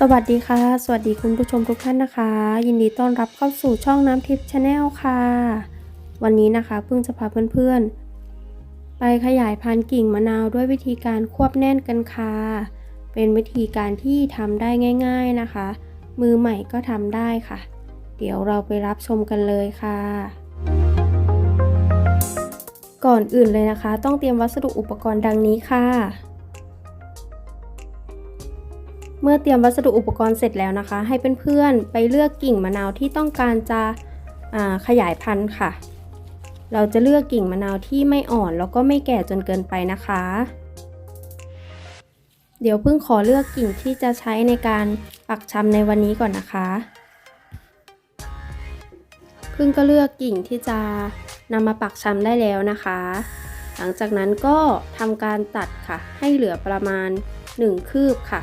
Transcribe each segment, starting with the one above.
สวัสดีค่ะ สวัสดีคุณผู้ชมทุกท่านนะคะ ยินดีต้อนรับเข้าสู่ช่องน้ำทิพย์ชาแนลค่ะ วันนี้นะคะเพิ่งจะพาเพื่อนๆ ไปขยายพันธุ์กิ่งมะนาวด้วยวิธีการควบแน่นกันค่ะ เป็นวิธีการที่ทำได้ง่าย ๆนะคะ มือใหม่ก็ทำได้ค่ะ เดี๋ยวเราไปรับชมกันเลยค่ะ ก่อนอื่นเลยนะคะ ต้องเตรียมวัสดุอุปกรณ์ดังนี้ค่ะ เมื่อเตรียมวัสดุอุปกรณ์เสร็จแล้วนะคะ ให้เพื่อนๆไปเลือกกิ่งมะนาวที่ต้องการจะขยายพันธุ์ค่ะ เราจะเลือกกิ่งมะนาวที่ไม่อ่อนแล้วก็ไม่แก่จนเกินไปนะคะ เดี๋ยวเพิ่งขอเลือกกิ่งที่จะใช้ในการปักชำในวันนี้ก่อนนะคะเพิ่งก็เลือกกิ่งที่จะนำมาปักชำได้แล้วนะคะ หลังจากนั้นก็ทำการตัดค่ะ ให้เหลือประมาณ 1 คืบค่ะ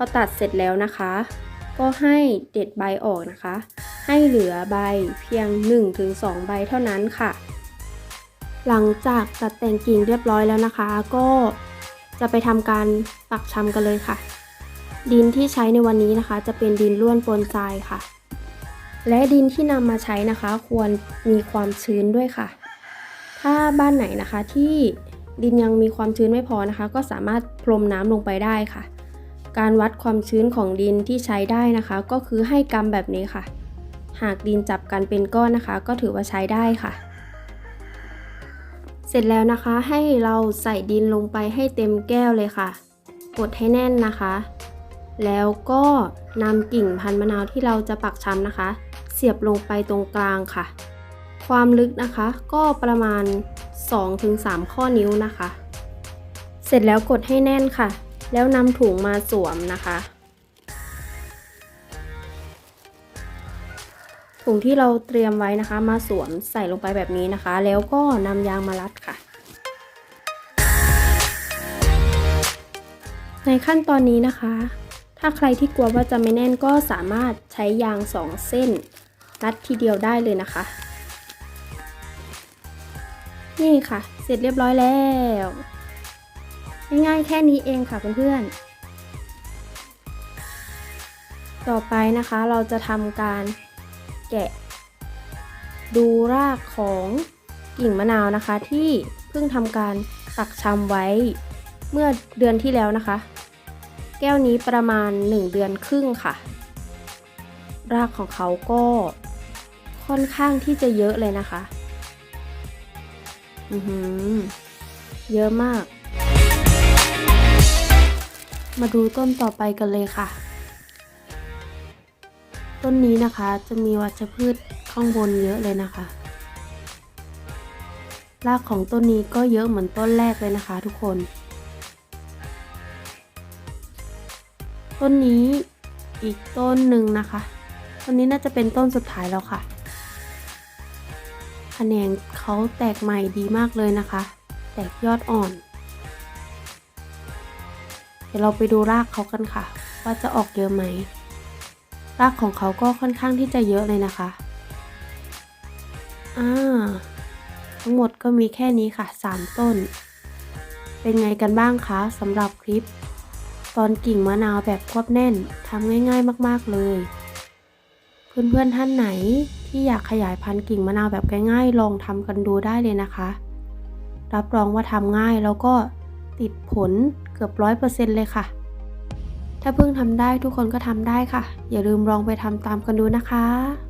พอตัดเสร็จแล้วนะคะ ก็ให้เด็ดใบออกนะคะ ให้เหลือใบเพียง 1-2 ใบเท่านั้นค่ะ หลังจากตัดแต่งกิ่งเรียบร้อยแล้วนะคะ ก็จะไปทำการปักชำกันเลยค่ะ ดินที่ใช้ในวันนี้นะคะ จะเป็นดินร่วนปนทรายค่ะ และดินที่นำมาใช้นะคะ ควรมีความชื้นด้วยค่ะ ถ้าบ้านไหนนะคะที่ดินยังมีความชื้นไม่พอนะคะ ก็สามารถพรมน้ำลงไปได้ค่ะ การวัดความชื้นของดินที่ใช้ได้นะคะ ก็คือให้กำแบบนี้ค่ะ หากดินจับกันเป็นก้อนนะคะ ก็ถือว่าใช้ได้ค่ะ เสร็จแล้วนะคะให้เราใส่ดินลงไปให้เต็มแก้วเลยค่ะ กดให้แน่นนะคะ แล้วก็นำกิ่งพันมะนาวที่เราจะปักช้ำนะคะ เสียบลงไปตรงกลางค่ะ ความลึกนะคะก็ประมาณ 2-3 ข้อนิ้วนะคะ เสร็จแล้วกดให้แน่นค่ะ แล้วนำถุงมาสวมนะคะ ถุงที่เราเตรียมไว้นะคะ มาสวมใส่ลงไปแบบนี้นะคะ แล้วก็นำยางมารัดค่ะ ในขั้นตอนนี้นะคะ ถ้าใครที่กลัวว่าจะไม่แน่นก็สามารถใช้ยางสองเส้น รัดทีเดียวได้เลยนะคะ นี่ค่ะ เสร็จเรียบร้อยแล้ว ง่ายๆแค่นี้เองค่ะเพื่อนๆ ต่อไปนะคะเราจะทำการแกะ ดูรากของกิ่งมะนาวนะคะ ที่เพิ่งทำการปักชำไว้เมื่อเดือนที่แล้วนะคะ แก้วนี้ประมาณ 1 เดือนครึ่งค่ะ รากของเขาก็ค่อนข้างที่จะเยอะเลยนะคะ อือหือ เยอะมาก มาดูต้นต่อไปกันเลยค่ะ ต้นนี้นะคะจะมีวัชพืชข้างบนเยอะเลยนะคะ รากของต้นนี้ก็เยอะเหมือนต้นแรกเลยนะคะ ทุกคน ต้นนี้อีกต้นหนึ่งนะคะ ต้นนี้น่าจะเป็นต้นสุดท้ายแล้วค่ะแขนงเขาแตกใหม่ดีมากเลยนะคะ แตกยอดอ่อน เดี๋ยวเราไปดูรากเขากันค่ะ ว่าจะออกเยอะไหม รากของเขาก็ค่อนข้างที่จะเยอะเลยนะคะอ่าทั้งหมดก็มีแค่นี้ค่ะ 3 ต้น เป็นไงกันบ้างคะสำหรับคลิป ตอนกิ่งมะนาวแบบควบแน่นทำง่ายๆมากๆเลย เพื่อนๆท่านไหนที่อยากขยายพันธุ์กิ่งมะนาวแบบง่ายๆ ลองทำกันดูได้เลยนะคะ รับรองว่าทำง่ายแล้วก็ติดผล เกือบร้อยเปอร์เซ็นต์เลยค่ะ ถ้าเพิ่งทำได้ทุกคนก็ทำได้ค่ะ อย่าลืมลองไปทำตามกันดูนะคะ